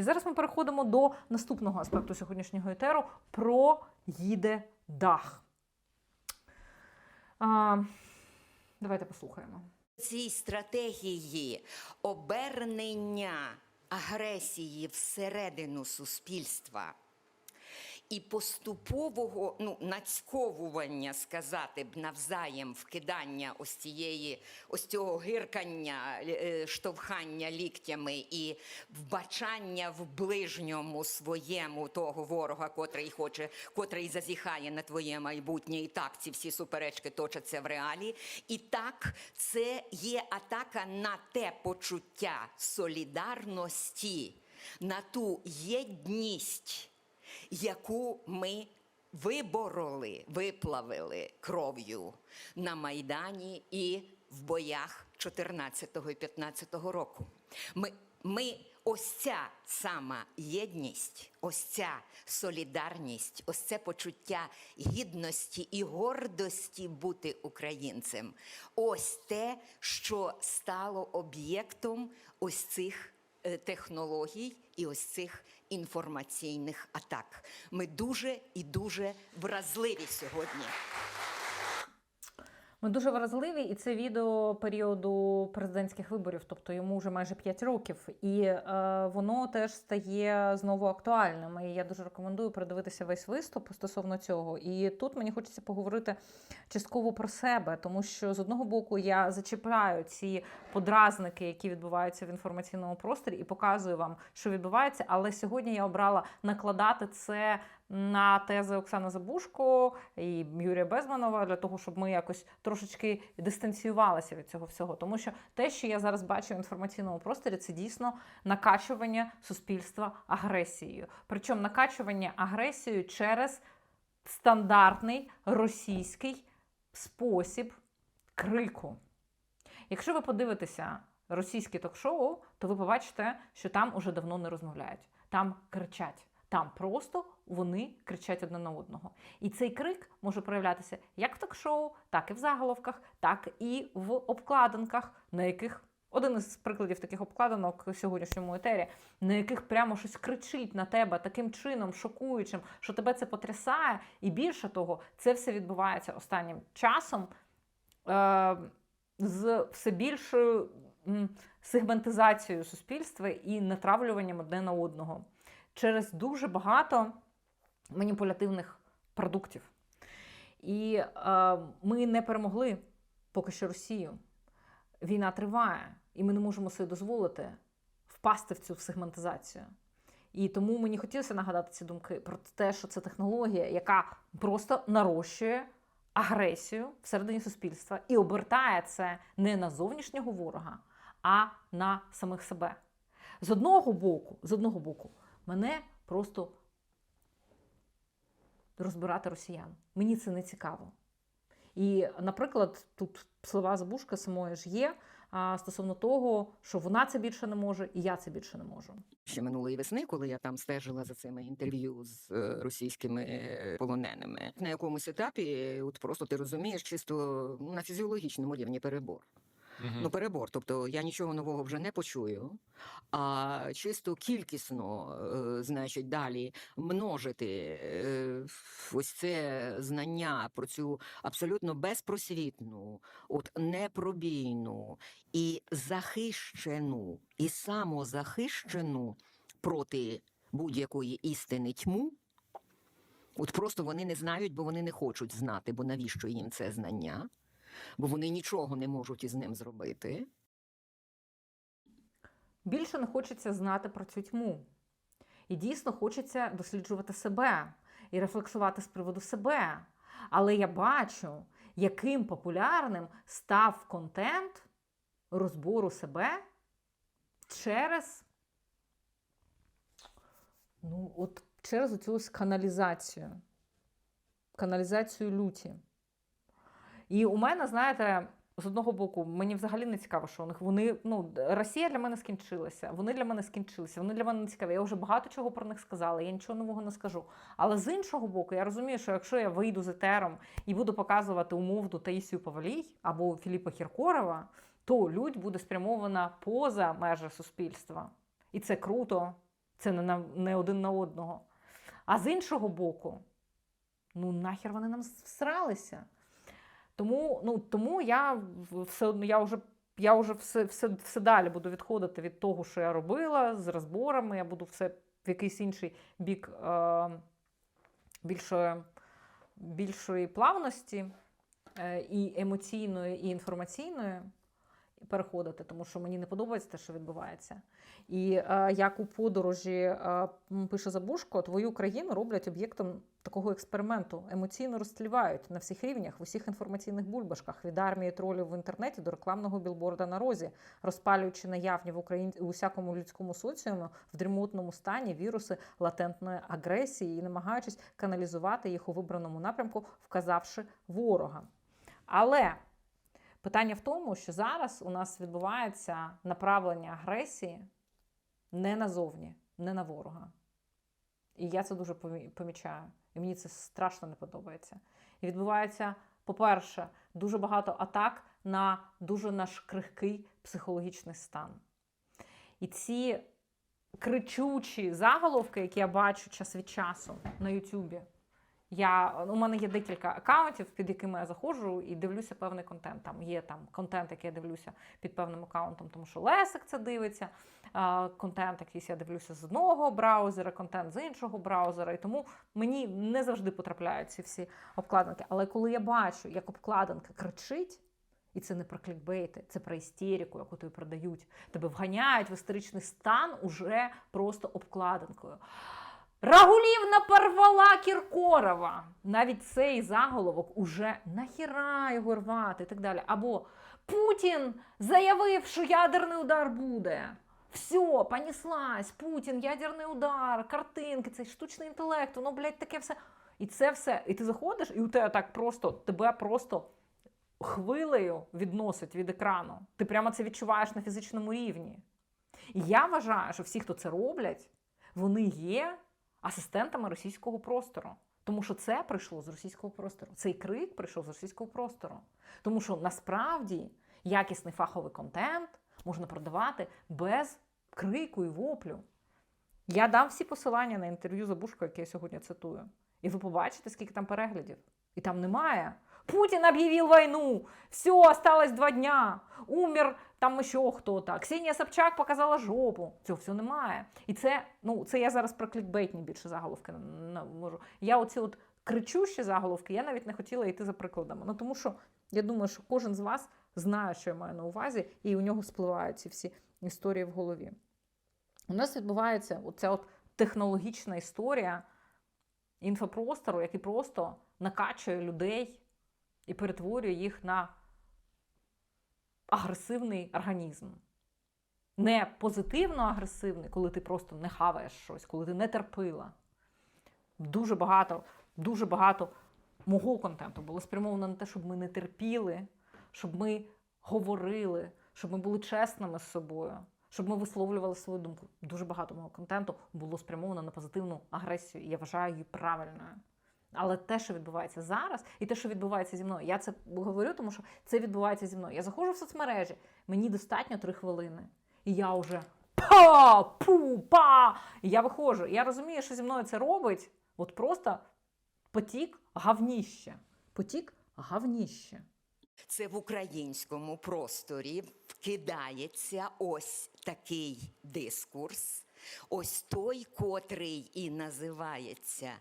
І зараз ми переходимо до наступного аспекту сьогоднішнього етеру про їде дах. А, давайте послухаємо. цій стратегії обернення агресії всередину суспільства і поступового ну, нацьковування, сказати б навзаєм вкидання ось цієї, ось цього гиркання, е, штовхання ліктями і вбачання в ближньому своєму того ворога, котрий хоче, котрий зазіхає на твоє майбутнє. І так ці всі суперечки точаться в реалі. І так, це є атака на те почуття солідарності, на ту єдність яку ми вибороли, виплавили кров'ю на Майдані і в боях 14 і 15 року. Ми, ми ось ця сама єдність, ось ця солідарність, ось це почуття гідності і гордості бути українцем. Ось те, що стало об'єктом ось цих технологій і ось цих інформаційних атак. Ми дуже і дуже вразливі сьогодні. Ми дуже вразливі, і це відео періоду президентських виборів, тобто йому вже майже 5 років, і е, воно теж стає знову актуальним. І я дуже рекомендую передивитися весь виступ стосовно цього. І тут мені хочеться поговорити частково про себе, тому що з одного боку я зачіпляю ці подразники, які відбуваються в інформаційному просторі, і показую вам, що відбувається. Але сьогодні я обрала накладати це на тези Оксани Забушко і Юрія Безманова для того, щоб ми якось трошечки дистанціювалися від цього всього. Тому що те, що я зараз бачу в інформаційному просторі, це дійсно накачування суспільства агресією. Причому накачування агресією через стандартний російський спосіб крику. Якщо ви подивитеся російське ток-шоу, то ви побачите, що там уже давно не розмовляють, там кричать. Там просто вони кричать одне на одного. І цей крик може проявлятися як в ток-шоу, так і в заголовках, так і в обкладинках, на яких один із прикладів таких обкладинок в сьогоднішньому етері, на яких прямо щось кричить на тебе таким чином, шокуючим, що тебе це потрясає. І більше того, це все відбувається останнім часом е- з все більшою сегментизацією суспільства і натравлюванням одне на одного через дуже багато маніпулятивних продуктів. І е, ми не перемогли поки що Росію. Війна триває, і ми не можемо собі дозволити впасти в цю сегментизацію. І тому мені хотілося нагадати ці думки про те, що це технологія, яка просто нарощує агресію всередині суспільства і обертає це не на зовнішнього ворога, а на самих себе. З одного боку, з одного боку, мене просто розбирати росіян. Мені це не цікаво. І, наприклад, тут слова Забушка самої ж є стосовно того, що вона це більше не може, і я це більше не можу. Ще минулої весни, коли я там стежила за цими інтерв'ю з е, російськими е, полоненими, на якомусь етапі, от просто ти розумієш, чисто на фізіологічному рівні перебор. Ну, перебор. Тобто я нічого нового вже не почую, а чисто кількісно, е, значить, далі множити е, ось це знання про цю абсолютно безпросвітну, от непробійну і захищену, і самозахищену проти будь-якої істини тьму. От просто вони не знають, бо вони не хочуть знати, бо навіщо їм це знання? Бо вони нічого не можуть із ним зробити. Більше не хочеться знати про цю тьму. І дійсно хочеться досліджувати себе і рефлексувати з приводу себе. Але я бачу, яким популярним став контент розбору себе через ну, от через оцю каналізацію. Каналізацію люті. І у мене, знаєте, з одного боку, мені взагалі не цікаво, що у них вони. Ну, Росія для мене скінчилася, вони для мене скінчилися, вони для мене не цікаві. Я вже багато чого про них сказала, я нічого нового не скажу. Але з іншого боку, я розумію, що якщо я вийду з етером і буду показувати умовну Таїсію Павлій або Філіпа Хіркорова, то людь буде спрямована поза межі суспільства. І це круто, Це не, на, не один на одного. А з іншого боку, ну нахер вони нам всралися. Тому, ну, тому я все одно я вже, я вже все, все, все далі буду відходити від того, що я робила з розборами. Я буду все в якийсь інший бік е, більшої, більшої плавності е, і емоційної, і інформаційної переходити, тому що мені не подобається те, що відбувається. І е, як у подорожі е, пише Забушко, твою країну роблять об'єктом такого експерименту, емоційно розтлівають на всіх рівнях, в усіх інформаційних бульбашках, від армії тролів в інтернеті до рекламного білборда на розі, розпалюючи наявні в Україні у всякому людському соціумі в дрімотному стані віруси латентної агресії і намагаючись каналізувати їх у вибраному напрямку, вказавши ворога. Але Питання в тому, що зараз у нас відбувається направлення агресії не назовні, не на ворога. І я це дуже помічаю. І мені це страшно не подобається. І відбувається, по-перше, дуже багато атак на дуже наш крихкий психологічний стан. І ці кричучі заголовки, які я бачу час від часу на Ютубі, я, у мене є декілька акаунтів, під якими я заходжу і дивлюся певний контент. Там є там контент, який я дивлюся під певним акаунтом, тому що Лесик це дивиться. Контент, якийсь я дивлюся з одного браузера, контент з іншого браузера. І тому мені не завжди потрапляють ці всі обкладинки. Але коли я бачу, як обкладинка кричить. І це не про клікбейти, це про істерику, яку тобі продають. Тебе вганяють в істеричний стан уже просто обкладинкою. Рагулівна порвала Кіркорова. Навіть цей заголовок уже нахіра його рвати і так далі. Або Путін заявив, що ядерний удар буде. Все, поніслась, Путін, ядерний удар, картинки, цей штучний інтелект, воно, блядь, таке все. І це все. І ти заходиш, і у тебе так просто, тебе просто хвилею відносить від екрану. Ти прямо це відчуваєш на фізичному рівні. І я вважаю, що всі, хто це роблять, вони є асистентами російського простору. Тому що це прийшло з російського простору. Цей крик прийшов з російського простору. Тому що насправді якісний фаховий контент можна продавати без крику і воплю. Я дам всі посилання на інтерв'ю Забушко, яке я сьогодні цитую. І ви побачите, скільки там переглядів. І там немає. Путін об'явив війну. Все, осталось два дня. Умер там ще хто-то. Ксенія Собчак показала жопу. Цього всього немає. І це, ну, це я зараз про клікбейтні більше заголовки можу. Я оці от кричущі заголовки, я навіть не хотіла йти за прикладами. Ну тому що я думаю, що кожен з вас знає, що я маю на увазі, і у нього спливають ці всі історії в голові. У нас відбувається оця от технологічна історія інфопростору, який просто накачує людей і перетворює їх на агресивний організм. Не позитивно агресивний, коли ти просто не хаваєш щось, коли ти не терпила. Дуже багато, дуже багато мого контенту було спрямовано на те, щоб ми не терпіли, щоб ми говорили, щоб ми були чесними з собою, щоб ми висловлювали свою думку. Дуже багато мого контенту було спрямовано на позитивну агресію, і я вважаю її правильною. Але те, що відбувається зараз, і те, що відбувається зі мною, я це говорю, тому що це відбувається зі мною. Я заходжу в соцмережі, мені достатньо три хвилини, і я вже па, пу, па. І я виходжу. Я розумію, що зі мною це робить. От просто потік гавніще. Потік гавніще. Це в українському просторі вкидається ось такий дискурс, ось той, котрий і називається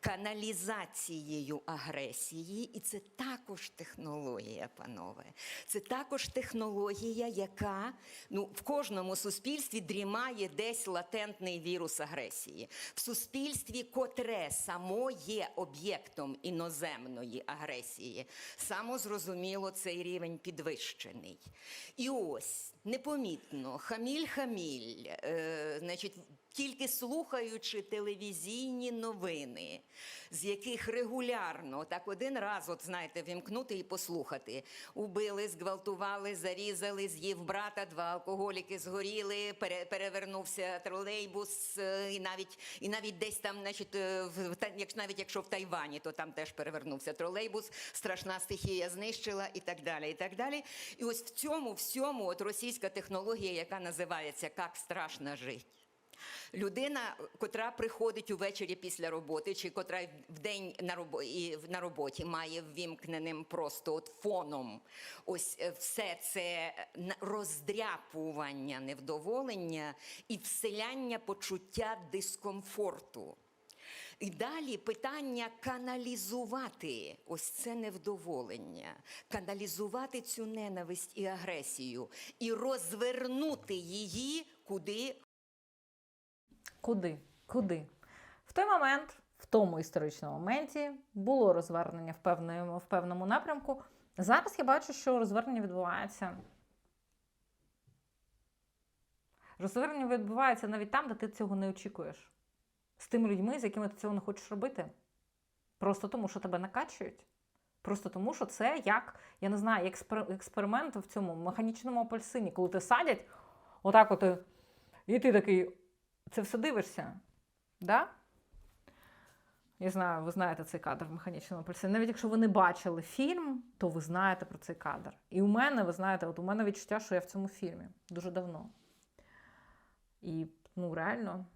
каналізацією агресії, і це також технологія, панове. Це також технологія, яка ну, в кожному суспільстві дрімає десь латентний вірус агресії. В суспільстві, котре само є об'єктом іноземної агресії, само зрозуміло, цей рівень підвищений. І ось непомітно, хаміль-хаміль, е, значить, тільки слухаючи телевізійні новини, з яких регулярно, так один раз, от знаєте, вімкнути і послухати. Убили, зґвалтували, зарізали, з'їв брата, два алкоголіки згоріли, пере, перевернувся тролейбус, е, і навіть, і навіть десь там, значить, е, в, як, навіть якщо в Тайвані, то там теж перевернувся тролейбус, страшна стихія знищила і так далі. І так далі. І ось в цьому всьому от російська технологія, яка називається Как страшно жити. Людина, котра приходить увечері після роботи, чи котра в день на роботі, на роботі має ввімкненим просто от фоном. Ось е, все це роздряпування невдоволення і вселяння почуття дискомфорту. І далі питання каналізувати ось це невдоволення, каналізувати цю ненависть і агресію, і розвернути її куди Куди? Куди? В той момент, в тому історичному моменті, було розвернення в, певному, в певному напрямку. Зараз я бачу, що розвернення відбувається. Розвернення відбувається навіть там, де ти цього не очікуєш. З тими людьми, з якими ти цього не хочеш робити. Просто тому, що тебе накачують. Просто тому, що це як, я не знаю, експер- експеримент в цьому механічному апельсині, коли ти садять, отак от, і ти такий, це все дивишся. Да? Я знаю, ви знаєте цей кадр в механічному пальці. Навіть якщо ви не бачили фільм, то ви знаєте про цей кадр. І у мене, ви знаєте, от у мене відчуття, що я в цьому фільмі дуже давно. І ну, реально,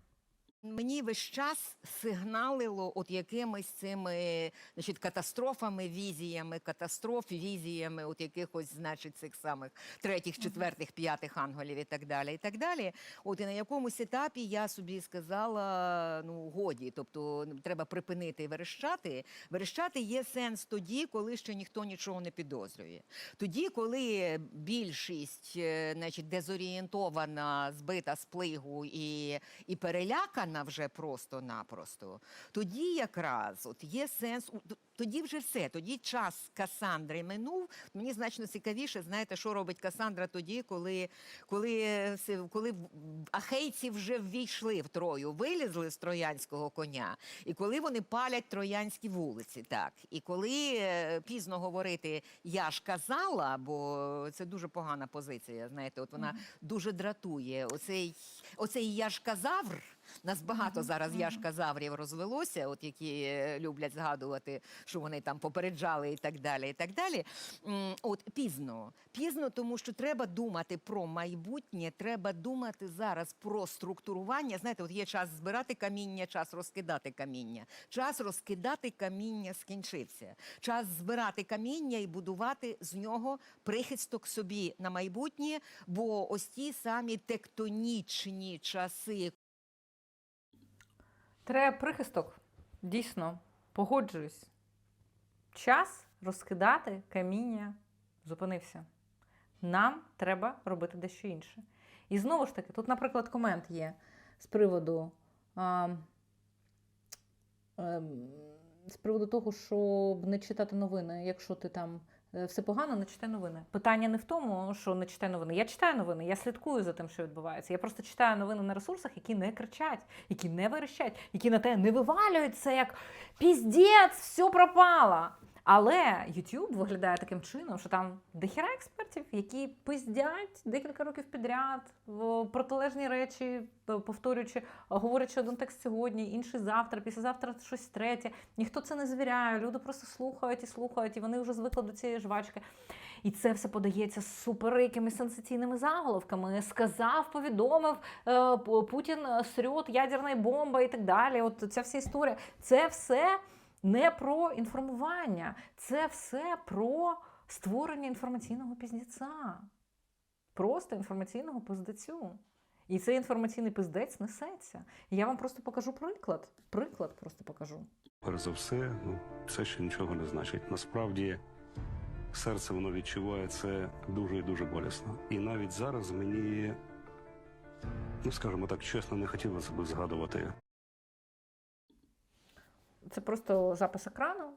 Мені весь час сигналило от якимись цими значить, катастрофами, візіями, катастроф, візіями, от якихось, значить, цих самих третіх, четвертих, п'ятих ангелів і так далі. І так далі. От і на якомусь етапі я собі сказала: ну, годі, тобто ну, треба припинити верещати. Верещати є сенс тоді, коли ще ніхто нічого не підозрює. Тоді, коли більшість, е, значить, дезорієнтована, збита з плигу і, і перелякана вже просто-напросто, тоді якраз от є сенс. Тоді вже все. Тоді час Касандри минув. Мені значно цікавіше, знаєте, що робить Касандра тоді, коли, коли, е, коли ахейці вже ввійшли в Трою, вилізли з троянського коня, і коли вони палять троянські вулиці, так. І коли е, пізно говорити я ж казала, бо це дуже погана позиція. Знаєте, от вона дуже дратує. Оцей, оцей я ж казавр. Нас багато зараз яшказаврів розвелося, от які е, люблять згадувати, що вони там попереджали і так далі. І так далі. От пізно. Пізно, тому що треба думати про майбутнє, треба думати зараз про структурування. Знаєте, от є час збирати каміння, час розкидати каміння. Час розкидати каміння скінчився. Час збирати каміння і будувати з нього прихисток собі на майбутнє, бо ось ті самі тектонічні часи, треба прихисток. Дійсно, погоджуюсь. Час розкидати каміння зупинився. Нам треба робити дещо інше. І знову ж таки, тут, наприклад, комент є з приводу, а, ем, з приводу того, щоб не читати новини, якщо ти там все погано, не читай новини. Питання не в тому, що не читай новини. Я читаю новини, я слідкую за тим, що відбувається. Я просто читаю новини на ресурсах, які не кричать, які не верещать, які на те не вивалюються, як піздець, все пропало. Але YouTube виглядає таким чином, що там дохіра експертів, які пиздять декілька років підряд протилежні речі, повторюючи, говорять, що один текст сьогодні, інший завтра, післязавтра щось третє. Ніхто це не звіряє. Люди просто слухають і слухають, і вони вже звикли до цієї жвачки. І це все подається з суперикими сенсаційними заголовками. Сказав, повідомив е, Путін е, срет, ядерна бомба і так далі. От ця вся історія. Це все не про інформування, це все про створення інформаційного піздеця. Просто інформаційного пиздецю. І цей інформаційний пиздець несеться. І я вам просто покажу приклад. Приклад просто покажу. Перш за все, ну це ще нічого не значить. Насправді серце воно відчуває це дуже і дуже болісно. І навіть зараз мені, ну скажімо так, чесно, не хотілося б згадувати Це просто запис екрану.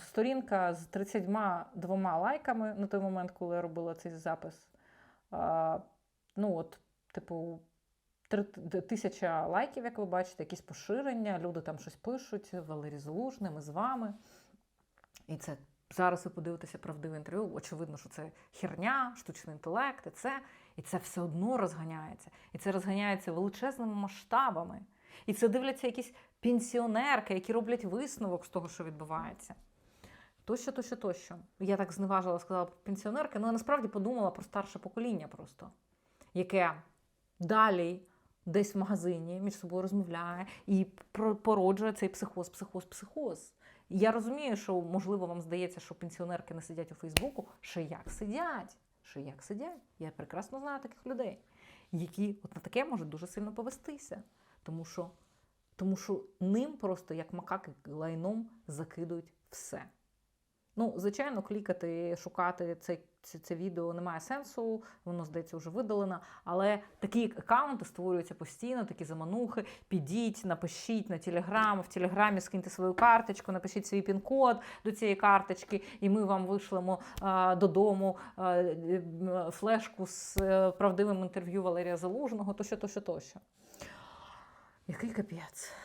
Сторінка з 32 лайками на той момент, коли я робила цей запис. Ну, от, типу, тисяча лайків, як ви бачите, якісь поширення, люди там щось пишуть, Валерій Залужний, ми з вами. І це зараз ви подивитеся правдиве інтерв'ю. Очевидно, що це херня, штучний інтелект, і це, і це все одно розганяється. І це розганяється величезними масштабами. І це дивляться якісь пенсіонерки, які роблять висновок з того, що відбувається. Тощо, тощо, тощо. Я так зневажила, сказала пенсіонерки, ну я насправді подумала про старше покоління просто, яке далі десь в магазині між собою розмовляє і породжує цей психоз, психоз, психоз. Я розумію, що можливо вам здається, що пенсіонерки не сидять у Фейсбуку. Ще як сидять? Ще як сидять? Я прекрасно знаю таких людей, які от на таке можуть дуже сильно повестися. Тому що, тому що ним просто як макаки лайном закидують все. Ну, звичайно, клікати, шукати це, це, це відео немає сенсу, воно, здається, вже видалено. Але такі аккаунти створюються постійно, такі заманухи. Підіть, напишіть на Телеграм, в Телеграмі скиньте свою карточку, напишіть свій пін-код до цієї карточки, і ми вам вишлемо а, додому а, е, флешку з е, правдивим інтерв'ю Валерія Залужного, тощо, тощо, тощо. Який капець.